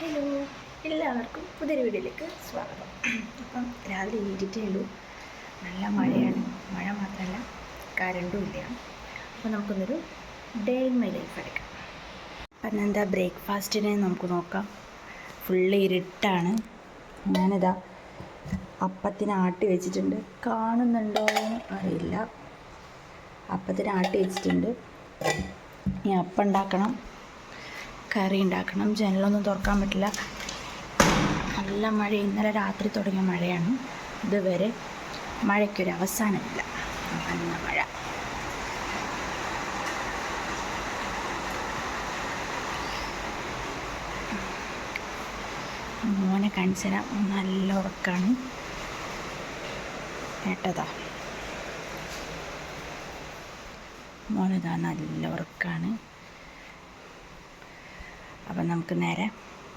Hello എല്ലാവർക്കും പുതിയൊരു വീഡിയോയിലേക്ക് സ്വാഗതം. അപ്പം രാവിലെ എഴുതിയിട്ടേ ഉള്ളൂ. നല്ല മഴയാണ്. മഴ മാത്രമല്ല കരണ്ടും ഇല്ല. അപ്പോൾ നമുക്കൊന്നൊരു ഡേ ഇൻ മൈ ലൈഫ് എടുക്കാം. അപ്പം എന്താ ബ്രേക്ക്ഫാസ്റ്റിനെ നമുക്ക് നോക്കാം. ഫുള്ള് ഇരുട്ടാണ്. ഞാനിതാ അപ്പത്തിന് ആട്ടി വെച്ചിട്ടുണ്ട്. കാണുന്നുണ്ടോ അറിയില്ല. അപ്പത്തിന് ആട്ടി വെച്ചിട്ടുണ്ട്. ഇനി അപ്പം ഉണ്ടാക്കണം. കറി ഉണ്ടാക്കണം. ജനലൊന്നും തുറക്കാൻ പറ്റില്ല. നല്ല മഴ. ഇന്നലെ രാത്രി തുടങ്ങിയ മഴയാണ്. ഇതുവരെ മഴയ്ക്കൊരു അവസാനമില്ല. നല്ല മഴ. മോനെ കൺസന നല്ല ഉറക്കാണ്. കേട്ടതാ. മോനിതാ നല്ല ഉറക്കാണ്. അപ്പം നമുക്ക് നേരെ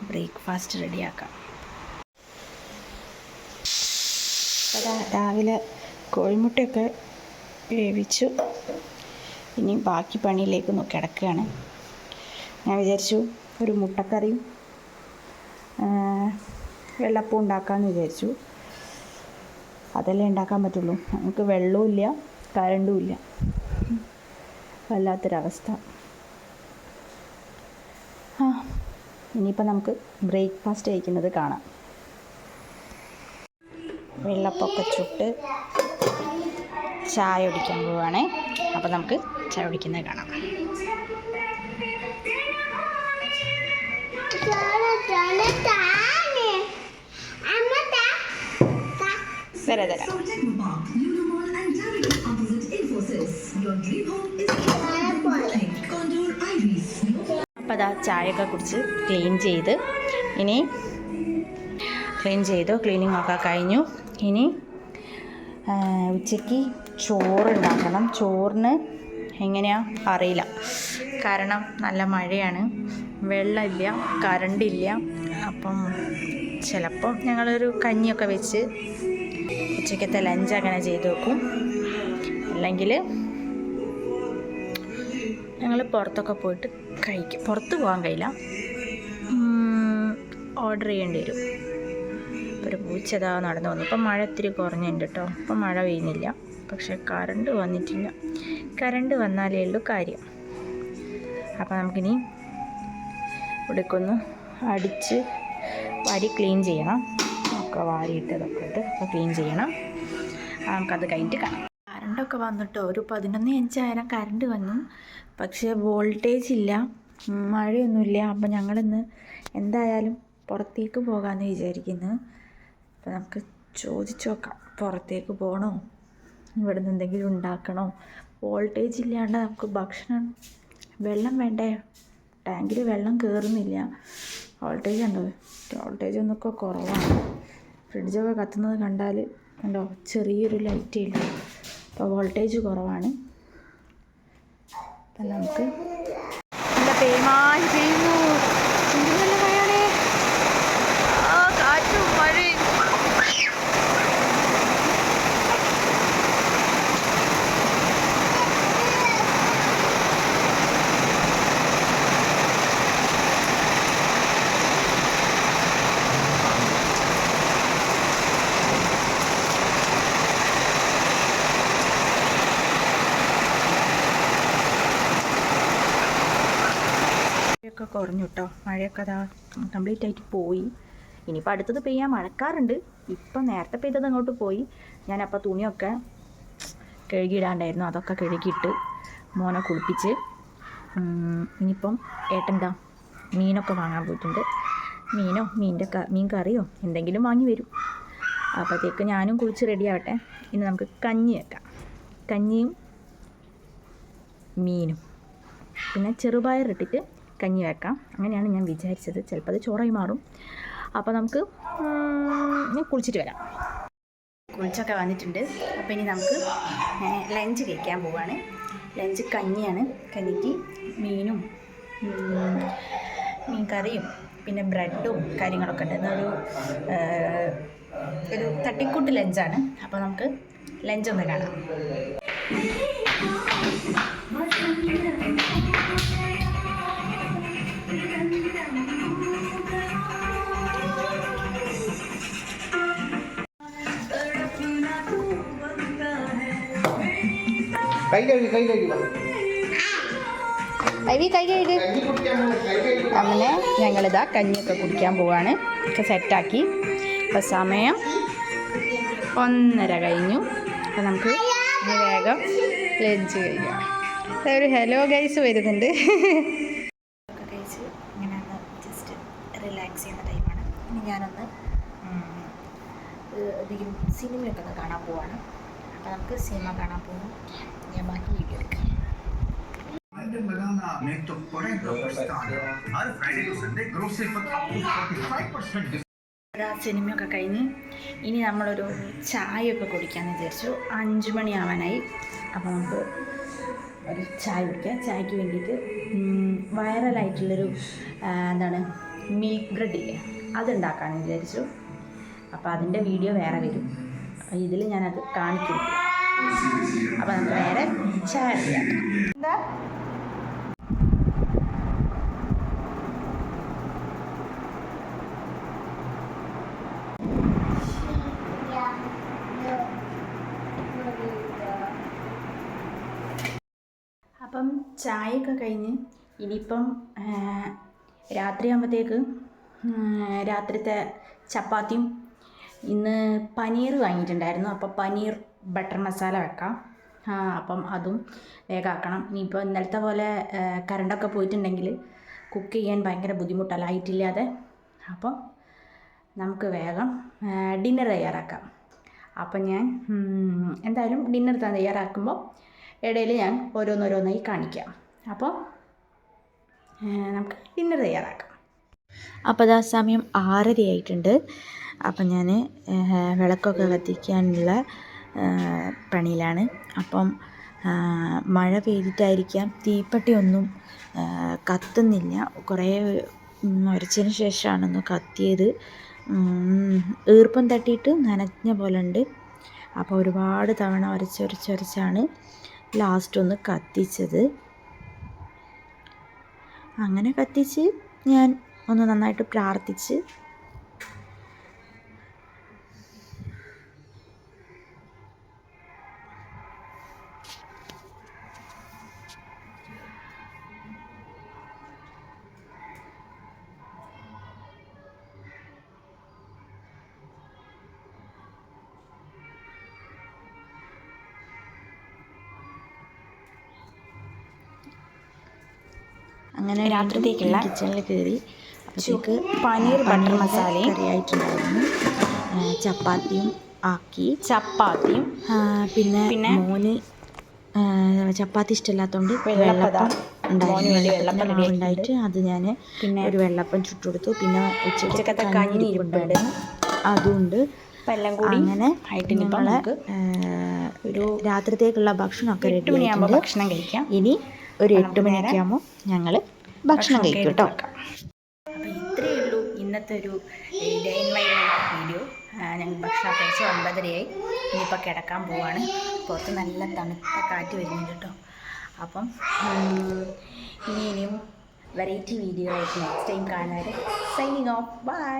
ബ്രേക്ക്ഫാസ്റ്റ് റെഡിയാക്കാം. രാവിലെ കോഴിമുട്ടയൊക്കെ വേവിച്ചു. ഇനി ബാക്കി പണിയിലേക്ക് കിടക്കുകയാണ്. ഞാൻ വിചാരിച്ചു ഒരു മുട്ടക്കറിയും വെള്ളപ്പം ഉണ്ടാക്കാമെന്ന് വിചാരിച്ചു. അതല്ലേ ഉണ്ടാക്കാൻ പറ്റുള്ളൂ. നമുക്ക് വെള്ളവും ഇല്ല കരണ്ടും ഇല്ല. വല്ലാത്തൊരവസ്ഥ ആ ഇനിയിപ്പോൾ നമുക്ക് ബ്രേക്ക്ഫാസ്റ്റ് കഴിക്കുന്നത് കാണാം. വെള്ളപ്പൊക്കെ ചുട്ട് ചായ കുടിക്കാൻ പോവുകയാണേ അപ്പോൾ നമുക്ക് ചായ കുടിക്കുന്നത് കാണാം. തരാം തരാം. അപ്പോൾ അതാ ചായയൊക്കെ കുടിച്ച് ക്ലീൻ ചെയ്ത്. ഇനി ക്ലീൻ ചെയ്തു ക്ലീനിങ് ഒക്കെ കഴിഞ്ഞു. ഇനി ഉച്ചയ്ക്ക് ചോറ് ഉണ്ടാക്കണം. ചോറിന് എങ്ങനെയാ? അറിയില്ല. കാരണം നല്ല മഴയാണ്. വെള്ളമില്ല കറണ്ടില്ല അപ്പം ചിലപ്പം ഞങ്ങളൊരു കഞ്ഞിയൊക്കെ വെച്ച് ഉച്ചയ്ക്കത്തെ ലഞ്ച് അങ്ങനെ ചെയ്ത് വെക്കും. അല്ലെങ്കിൽ ഞങ്ങൾ പുറത്തൊക്കെ പോയിട്ട് കഴിക്കും. പുറത്ത് പോകാൻ കഴിയില്ല. ഓർഡർ ചെയ്യേണ്ടി വരും. ഇപ്പോൾ ഒരു പൂച്ചതാ നടന്നു വന്നു. ഇപ്പം മഴ ഇത്തിരി കുറഞ്ഞുണ്ട് കേട്ടോ ഇപ്പം മഴ പെയ്യുന്നില്ല. പക്ഷെ കറണ്ട് വന്നിട്ടില്ല. കറണ്ട് വന്നാലേ ഉള്ളൂ കാര്യം. അപ്പോൾ നമുക്കിനി ഇവിടേക്കൊന്ന് അടിച്ച് വാരി ക്ലീൻ ചെയ്യണം. ഒക്കെ വാരിയിട്ടതൊക്കെ ഇട്ട് അപ്പോൾ ക്ലീൻ ചെയ്യണം. നമുക്കത് കഴിഞ്ഞിട്ട് കാണാം. കറണ്ടൊക്കെ വന്നിട്ടോ? ഒരു പതിനൊന്ന് അഞ്ചായിരം കറണ്ട് വന്നു. പക്ഷേ വോൾട്ടേജ് ഇല്ല. മഴയൊന്നുമില്ല. അപ്പം ഞങ്ങളിന്ന് എന്തായാലും പുറത്തേക്ക് പോകാമെന്ന് വിചാരിക്കുന്നു. അപ്പം നമുക്ക് ചോദിച്ചു നോക്കാം. പുറത്തേക്ക് പോകണോ ഇവിടെ നിന്ന് എന്തെങ്കിലും ഉണ്ടാക്കണോ? വോൾട്ടേജ് ഇല്ലാണ്ട് നമുക്ക് ഭക്ഷണം വെള്ളം വേണ്ടേ? ടാങ്കിൽ വെള്ളം കയറുന്നില്ല വോൾട്ടേജ് ഉണ്ടോ? വോൾട്ടേജ് ഒന്നൊക്കെ കുറവാണ്. ഫ്രിഡ്ജൊക്കെ കത്തുന്നത് കണ്ടാൽ ഉണ്ടോ ചെറിയൊരു ലൈറ്റേ ഉള്ളൂ. അപ്പോൾ വോൾട്ടേജ് കുറവാണ്. അപ്പം നമുക്ക് പേമാരി പെയ്യുന്നു എന്ത് നല്ല മഴയാണേ ആ കാറ്റും മഴയും മഴയൊക്കെ കുറഞ്ഞു കേട്ടോ മഴയൊക്കെ അതാ കംപ്ലീറ്റ് ആയിട്ട് പോയി. ഇനിയിപ്പോൾ അടുത്തത് പെയ്യാൻ മഴക്കാറുണ്ട്. ഇപ്പം നേരത്തെ പെയ്തത് അങ്ങോട്ട് പോയി. ഞാനപ്പോൾ തുണിയൊക്കെ കഴുകിയിടാണ്ടായിരുന്നു. അതൊക്കെ കഴുകിയിട്ട് മോനെ കുളിപ്പിച്ച്. ഇനിയിപ്പം ഏട്ടന്റെ മീനൊക്കെ വാങ്ങാൻ പോയിട്ടുണ്ട്. മീനോ മീന്റെ ക മീൻ കറിയോ എന്തെങ്കിലും വാങ്ങി വരും. അപ്പോഴത്തേക്ക് ഞാനും കുളിച്ച് റെഡിയാവട്ടെ ഇനി നമുക്ക് കഞ്ഞി വെക്കാം. കഞ്ഞിയും മീനും. പിന്നെ ചെറുപയർ ഇട്ടിട്ട് കഞ്ഞി വെക്കാം അങ്ങനെയാണ് ഞാൻ വിചാരിച്ചത്. ചിലപ്പോൾ അത് ചോറായി മാറും. അപ്പോൾ നമുക്ക് കുളിച്ചിട്ട് വരാം. കുളിച്ചൊക്കെ വന്നിട്ടുണ്ട്. അപ്പോൾ ഇനി നമുക്ക് ലഞ്ച് കഴിക്കാൻ പോവാണ്. ലഞ്ച് കഞ്ഞിയാണ്. കഞ്ഞിക്ക് മീനും മീൻ കറിയും പിന്നെ ബ്രെഡും കാര്യങ്ങളൊക്കെ ഉണ്ട്. എന്നൊരു ഒരു തട്ടിക്കൂട്ട് ലഞ്ചാണ്. അപ്പോൾ നമുക്ക് ലഞ്ച് ഒന്ന് കാണാം. കൈ കഴുകി കൈ കഴുകി ഐവി കൈ കഴുകി അങ്ങനെ ഞങ്ങളിതാ കഞ്ഞിയൊക്കെ കുടിക്കാൻ പോവാണ്. ഒക്കെ സെറ്റാക്കി. ഇപ്പം സമയം ഒന്നര കഴിഞ്ഞു. അപ്പം നമുക്ക് വേഗം ലഞ്ച് കഴിക്കാം. ഒരു ഹലോ ഗൈസ് വരുന്നുണ്ട്. ഗൈസ് ഇങ്ങനെ ഒന്ന് ജസ്റ്റ് റിലാക്സ് ചെയ്യുന്ന ടൈമാണ് ഇനി ഞാനൊന്ന് സിനിമയൊക്കെ ഒന്ന് കാണാൻ പോവാണ്. അപ്പോൾ നമുക്ക് സിനിമ കാണാൻ പോകും ഞാൻ ബാക്കി വീഡിയോ എടുക്കാം लंदन बनाना में तो पड़ेगा पछताना हर फ्राइडे टू संडे ग्रोसरी पर आपको 45% डिस्काउंट ആ സിനിമയൊക്കെ കഴിഞ്ഞ് ഇനി നമ്മളൊരു ചായയൊക്കെ കുടിക്കാമെന്ന് വിചാരിച്ചു അഞ്ച് മണിയാവാനായി അപ്പോൾ നമുക്ക് ഒരു ചായ കുടിക്കാം ചായക്ക് വേണ്ടിയിട്ട് ഉം, വൈറലായിട്ടുള്ളൊരു ആ, എന്താണ് മിൽക്ക് ബ്രെഡ് ഇല്ലേ അതുണ്ടാക്കാമെന്ന് വിചാരിച്ചു അപ്പോൾ അതിൻ്റെ വീഡിയോ വേറെ വരും ഇതിൽ ഞാനത് കാണിക്കുന്നില്ല അപ്പം നമുക്ക് നേരെ ചായ എന്താ? അപ്പം ചായയൊക്കെ കഴിഞ്ഞ് ഇനിയിപ്പം രാത്രിയാകുമ്പോഴത്തേക്ക് രാത്രിത്തെ ചപ്പാത്തിയും ഇന്ന് പനീർ വാങ്ങിയിട്ടുണ്ടായിരുന്നു. അപ്പോൾ പനീർ ബട്ടർ മസാല വെക്കാം. അപ്പം അതും വേഗമാക്കണം ഇനിയിപ്പോൾ ഇന്നലത്തെ പോലെ കറണ്ടൊക്കെ പോയിട്ടുണ്ടെങ്കിൽ കുക്ക് ചെയ്യാൻ ഭയങ്കര ബുദ്ധിമുട്ടല്ല ലൈറ്റില്ലാതെ അപ്പം നമുക്ക് വേഗം ഡിന്നർ തയ്യാറാക്കാം. അപ്പം ഞാൻ എന്തായാലും ഡിന്നർ തയ്യാറാക്കുമ്പോൾ ഇടയിൽ ഞാൻ ഓരോന്നോരോന്നായി കാണിക്കാം. അപ്പോൾ നമുക്ക് ഡിന്നർ തയ്യാറാക്കാം. അപ്പോൾ അതാ സമയം ആറരയായിട്ടുണ്ട്. അപ്പം ഞാൻ വിളക്കൊക്കെ കത്തിക്കാനുള്ള ആ, പണിയിലാണ്. അപ്പം ആ, മഴ പെയ്തിട്ടായിരിക്കാം. തീപ്പെട്ടിയൊന്നും കത്തുന്നില്ല. കുറേ ഒരച്ചതിന് ശേഷമാണൊന്ന് കത്തിയത്. ഈർപ്പം തട്ടിയിട്ട് നനഞ്ഞ പോലെ ഉണ്ട് അപ്പോൾ ഒരുപാട് തവണ ഉരച്ചൊരച്ചൊരച്ചാണ് ലാസ്റ്റ് ഒന്ന് കത്തിച്ചത്. അങ്ങനെ കത്തിച്ച് ഞാൻ ഒന്ന് നന്നായിട്ട് പ്രാർത്ഥിച്ച്. അങ്ങനെ രാത്രിത്തേക്കുള്ള കിച്ചണിൽ കയറി. അപ്പോഴത്തേക്ക് പനീർ ബട്ടർ മസാലയും കറിയായിട്ടുണ്ടായിരുന്നു. ചപ്പാത്തിയും ആക്കി. ചപ്പാത്തിയും പിന്നെ പിന്നെ മോന് ചപ്പാത്തി ഇഷ്ടമില്ലാത്തതുകൊണ്ട് വെള്ളപ്പം ഉണ്ടായിരുന്നു. ഉണ്ടായിട്ട് അത് ഞാൻ പിന്നെ ഒരു വെള്ളപ്പം ചുട്ടുകൊടുത്തു. പിന്നെ ഉച്ചക്കത്തെ കഞ്ഞി. അതുണ്ട്. എല്ലാം കൂടി അങ്ങനെ ആയിട്ട് നമ്മളെ ഒരു രാത്രിത്തേക്കുള്ള ഭക്ഷണമൊക്കെ എട്ട് മണിയാകുമ്പോൾ ഭക്ഷണം കഴിക്കാം. ഇനി ഒരു എട്ട് മണിയൊക്കെ ആകുമ്പോൾ ഞങ്ങൾ ഭക്ഷണം കഴിക്കും കേട്ടോ. അപ്പോൾ ഇത്രയേ ഉള്ളൂ ഇന്നത്തെ ഒരു ഡേ ഇൻ മൈ വീഡിയോ ഞങ്ങൾ ഭക്ഷണം കഴിച്ച് ഒമ്പതരയായി. ഇനിയിപ്പോൾ കിടക്കാൻ പോവാണ്. പുറത്ത് നല്ല തണുത്ത കാറ്റ് വരുന്നുണ്ട് കേട്ടോ. അപ്പം ഇനി ഇനിയും വെറൈറ്റി വീഡിയോ ആയിട്ട് നെക്സ്റ്റ് ടൈം കാണാൻ സൈനിങ് ഓഫ് ബൈ